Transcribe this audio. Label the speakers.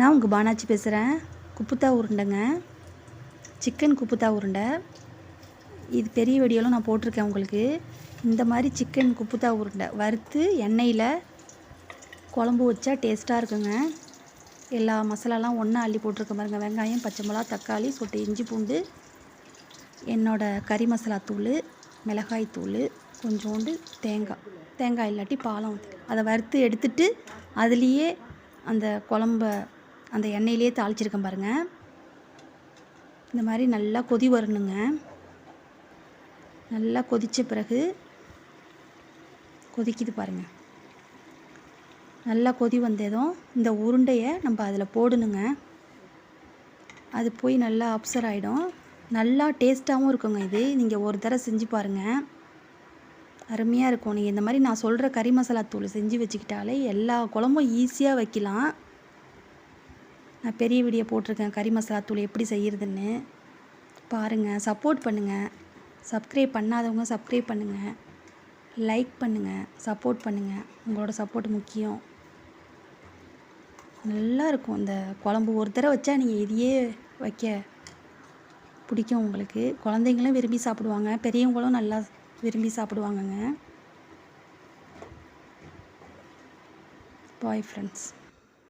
Speaker 1: நான் உங்கள் பானாச்சி பேசுகிறேன் குப்புத்தா உருண்டைங்க. சிக்கன் குப்புத்தா உருண்டை. இது பெரிய வெடியெல்லாம் நான் போட்டிருக்கேன் உங்களுக்கு. இந்த மாதிரி சிக்கன் குப்புத்தா உருண்டை. வறுத்து எண்ணெயில் குழம்பு வச்சா டேஸ்ட்டாக இருக்குங்க. எல்லா மசாலாலாம் ஒன்றா அள்ளி போட்டிருக்க பாருங்க. வெங்காயம் பச்சை மிளகா தக்காளி சொட்டு இஞ்சி பூண்டு என்னோட கறி மசாலா தூள் மிளகாய் தூள் கொஞ்சோண்டு தேங்காய். தேங்காய் இல்லாட்டி பாலம் ஊற்றி அதை வறுத்து எடுத்துட்டு அதுலேயே அந்த குழம்ப அந்த எண்ணெயிலேயே தாளிச்சிருக்கேன் பாருங்கள் இந்த மாதிரி நல்லா கொதி வரணுங்க. நல்லா கொதித்த பிறகு கொதிக்குது பாருங்கள் நல்லா கொதி வந்ததும் இந்த உருண்டையை நம்ம அதில் போடணுங்க. அது போய் நல்லா அப்சர் ஆகிடும் நல்லா டேஸ்ட்டாகவும் இருக்குங்க இது. நீங்கள் ஒரு தடவை செஞ்சு பாருங்கள் அருமையாக இருக்கும். நீங்கள் இந்த மாதிரி நான் சொல்கிற கறி மசாலா தூள் செஞ்சு வச்சுக்கிட்டாலே எல்லா குழம்பும் ஈஸியாக வைக்கலாம். நான் பெரிய வீடியோ போட்டிருக்கேன். கறி மசாலா தூள் எப்படி செய்கிறதுன்னு பாருங்கள் சப்போர்ட் பண்ணுங்கள் சப்ஸ்கிரைப் பண்ணாதவங்க சப்ஸ்கிரைப் பண்ணுங்கள் லைக் பண்ணுங்கள் சப்போர்ட் பண்ணுங்கள் உங்களோட சப்போர்ட் முக்கியம். நல்லா இருக்கும். இந்த குழம்பு ஒரு தடவை வச்சா நீங்கள் இதையே வைக்க பிடிக்கும் உங்களுக்கு. குழந்தைங்களும் விரும்பி சாப்பிடுவாங்க. பெரியவங்களும் நல்லா விரும்பி சாப்பிடுவாங்கங்க. Bye friends